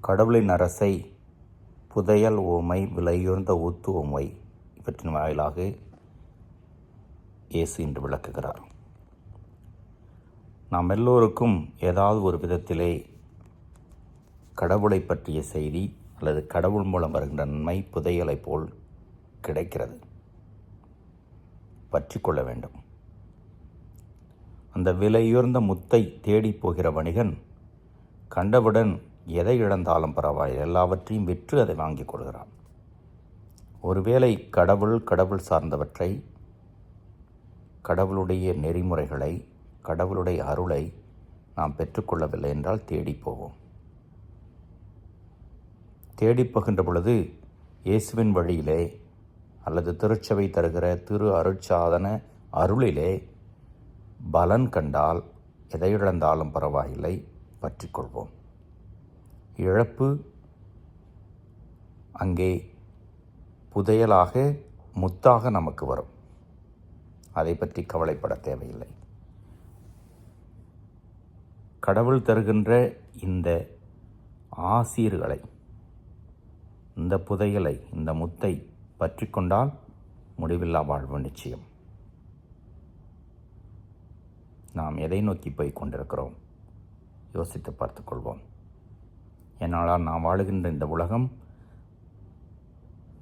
கடவுளின் அரசை புதையல் ஓமை விலையுயர்ந்த ஊத்து ஓமை இவற்றின் வாயிலாக இயேசு இன்று விளக்குகிறார். நாம் எல்லோருக்கும் ஏதாவது ஒரு விதத்திலே கடவுளை பற்றிய செய்தி அல்லது கடவுள் மூலம் வருகின்ற நன்மை புதையலை போல் கிடைக்கிறது. பற்றி கொள்ள வேண்டும். அந்த விலையுயர்ந்த முத்தை தேடிப் போகிற வணிகன் கண்டவுடன் எதை இழந்தாலும் பரவாயில்லை. எல்லாவற்றையும் விற்று அதை வாங்கிக் கொள்கிறான். ஒருவேளை கடவுள் கடவுள் சார்ந்தவற்றை கடவுளுடைய நெறிமுறைகளை கடவுளுடைய அருளை நாம் பெற்றுக்கொள்ளவில்லை என்றால் தேடிப் போவோம். தேடி போகின்ற பொழுது இயேசுவின் வழியிலே அல்லது திருச்சபை தருகிற திரு அருட்சாதன அருளிலே பலன் கண்டால் எதை இழந்தாலும் பரவாயில்லை பற்றிக்கொள்வோம் இழப்பு அங்கே புதையலாக முத்தாக நமக்கு வரும். அதை பற்றி கவலைப்பட தேவையில்லை. கடவுள் தருகின்ற இந்த ஆசீர்களை இந்த புதையலை இந்த முத்தை பற்றி கொண்டால் முடிவில்லா வாழ்வு நிச்சயம். நாம் எதை நோக்கி போய் கொண்டிருக்கிறோம்? யோசித்து பார்த்துக்கொள்வோம் நாளால் நாம் வாழுகின்ற இந்த உலகம்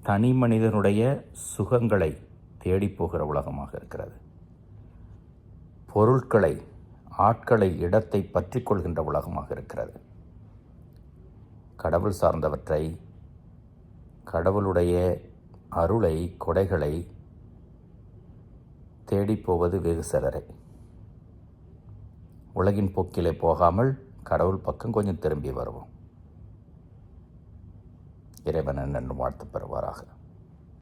தனி மனிதனுடைய சுகங்களை தேடிப் போகிற உலகமாக இருக்கிறது. பொருட்களை ஆட்களை இடத்தை பற்றி கொள்கின்ற உலகமாக இருக்கிறது. கடவுள் சார்ந்தவற்றை கடவுளுடைய அருளை கொடைகளை தேடிப் போவது வெகு சிலரை உலகின் போக்கிலே போகாமல் கடவுள் பக்கம் கொஞ்சம் திரும்பி வருவோம். இறைவன் என்று வாழ்த்து பெறுவாராக.